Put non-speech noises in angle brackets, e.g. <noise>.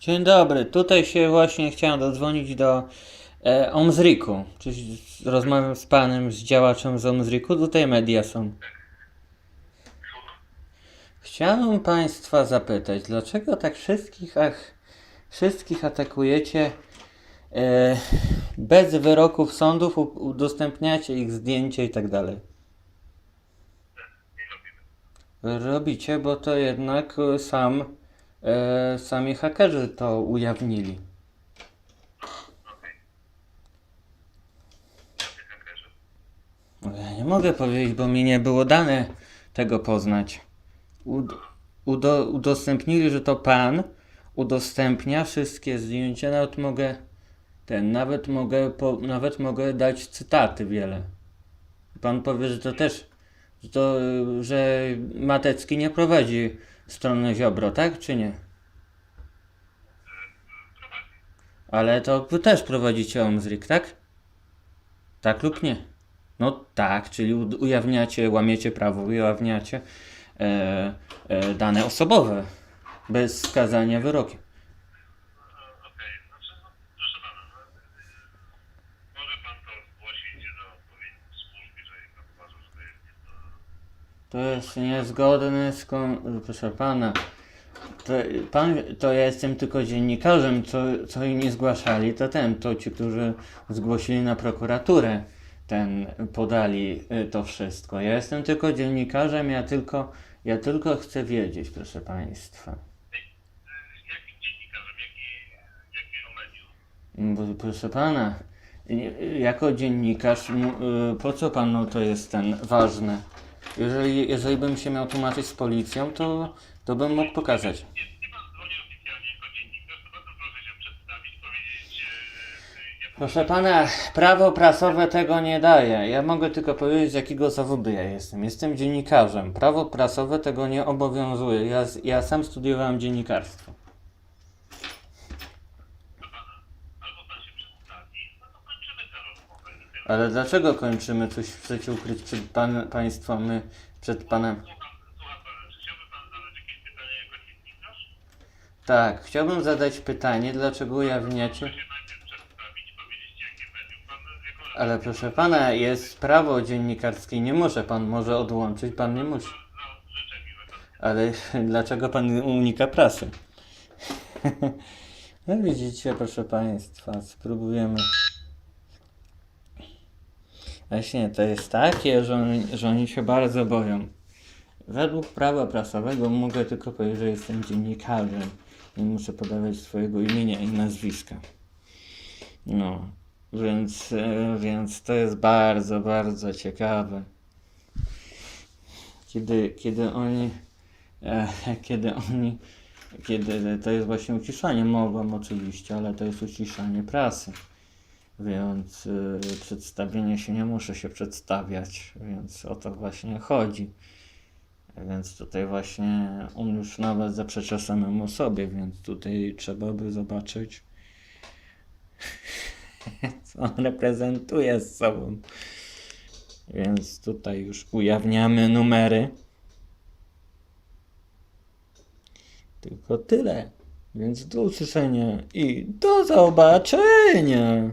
Dzień dobry, tutaj się właśnie chciałem dodzwonić do e, Omzriku. Czyli rozmawiam z panem, z działaczem z Omzriku, tutaj media są. Chciałem państwa zapytać, dlaczego tak wszystkich, ach, wszystkich atakujecie e, bez wyroków sądów, udostępniacie ich zdjęcia i tak dalej? Robicie, bo to jednak sam, e, sami hakerzy to ujawnili. Ja nie mogę powiedzieć, bo mi nie było dane tego poznać. Ud udo udostępnili, że to pan udostępnia wszystkie zdjęcia, nawet mogę ten, nawet mogę, po, nawet mogę dać cytaty wiele. Pan powie, że to też, to, że Matecki nie prowadzi strony Ziobro, tak czy nie? Ale to wy też prowadzicie Omzrik, tak? Tak lub nie? No tak, czyli ujawniacie, łamiecie prawo, ujawniacie e, e, dane osobowe bez skazania wyrokiem. Okej, znaczy, no, proszę pana, no, y, może pan to zgłosić do odpowiednich służb, jeżeli pan uważa, że to jest nieco... To jest niezgodne z kon... Proszę pana, to, pan, to ja jestem tylko dziennikarzem, co, co inni zgłaszali, to ten, to ci, którzy zgłosili na prokuraturę, ten, podali y, to wszystko. Ja jestem tylko dziennikarzem, ja tylko, ja tylko chcę wiedzieć, proszę państwa. Jakim dziennikarzem, jaki, proszę pana, y, jako dziennikarz, y, po co panu to jest ten ważne? Jeżeli, jeżeli bym się miał tłumaczyć z policją, to, to bym mógł pokazać. Proszę e, jak Proszę pana, prawo prasowe tego nie daje. Ja mogę tylko powiedzieć, z jakiego zawodu ja jestem. Jestem dziennikarzem. Prawo prasowe tego nie obowiązuje. Ja, ja sam studiowałem dziennikarstwo. albo pan się przedstawi, no to kończymy tę rozmowę. i tyle. Ale dlaczego kończymy? Coś chcecie ukryć przed pan, państwem, my, przed panem? Słucham, słucham pana, czy chciałby pan zadać jakieś pytanie jako dziennikarz? Tak, chciałbym zadać pytanie, dlaczego ujawniacie... Ale proszę pana, jest prawo dziennikarskie, nie może pan może odłączyć, pan nie musi. Ale <laughs> dlaczego pan unika prasy? <laughs> No widzicie, proszę państwa, spróbujemy. Właśnie to jest takie, że oni, że oni się bardzo boją. Według prawa prasowego mogę tylko powiedzieć, że jestem dziennikarzem. Nie muszę podawać swojego imienia i nazwiska. No, więc, e, więc to jest bardzo, bardzo ciekawe. Kiedy, kiedy oni, e, <laughs> kiedy oni, kiedy to jest właśnie uciszanie, mogą oczywiście, ale to jest uciszanie prasy. Więc y, przedstawienie się nie muszę się przedstawiać, więc o to właśnie chodzi. Więc tutaj właśnie on już nawet zaprzecza samemu sobie, więc tutaj trzeba by zobaczyć, <laughs> co on reprezentuje z sobą. Więc tutaj już ujawniamy numery. Tylko tyle. Więc do usłyszenia i do zobaczenia.